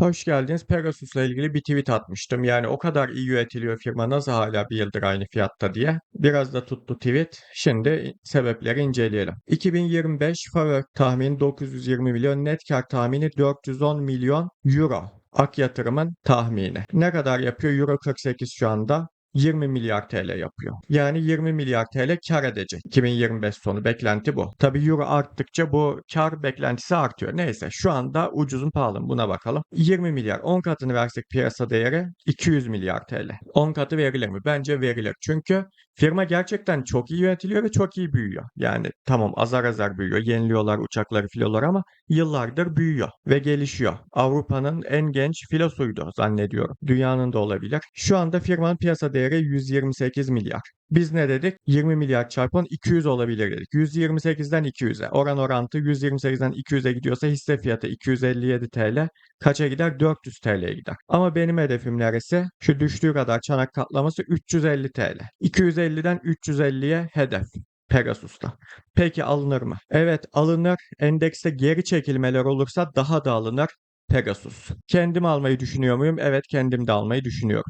Hoş geldiniz. Pegasus'la ilgili bir tweet atmıştım. Yani o kadar iyi yönetiliyor firma nasıl hala bir yıldır aynı fiyatta diye. Biraz da tuttu tweet. Şimdi sebepleri inceleyelim. 2025 FAVÖK tahmini 920 milyon, net kar tahmini 410 milyon euro. Ak yatırımın tahmini. Ne kadar yapıyor? Euro 48 şu anda. 20 milyar TL yapıyor. Yani 20 milyar TL kar edecek. 2025 sonu beklenti bu. Tabii euro arttıkça bu kar beklentisi artıyor. Neyse şu anda ucuzun pahalı buna bakalım. 20 milyar 10 katını versek piyasa değeri 200 milyar TL. 10 katı verilir mi? Bence verilir. Çünkü firma gerçekten çok iyi yönetiliyor ve çok iyi büyüyor. Yani tamam azar azar büyüyor. Yeniliyorlar uçakları filoları ama yıllardır büyüyor ve gelişiyor. Avrupa'nın en genç filosuydu zannediyorum. Dünyanın da olabilir. Şu anda firmanın piyasa değeri 128 milyar. Biz ne dedik? 20 milyar çarpan 200 olabilir dedik. 128'den 200'e. Oran orantı 128'den 200'e gidiyorsa hisse fiyatı 257 TL. Kaça gider? 400 TL'ye gider. Ama benim hedefim neresi? Şu düştüğü kadar çanak katlaması 350 TL. 250'den 350'ye hedef. Pegasus'ta. Peki alınır mı? Evet alınır. Endekste geri çekilmeler olursa daha da alınır. Pegasus. Kendim almayı düşünüyor muyum? Evet kendim de almayı düşünüyorum.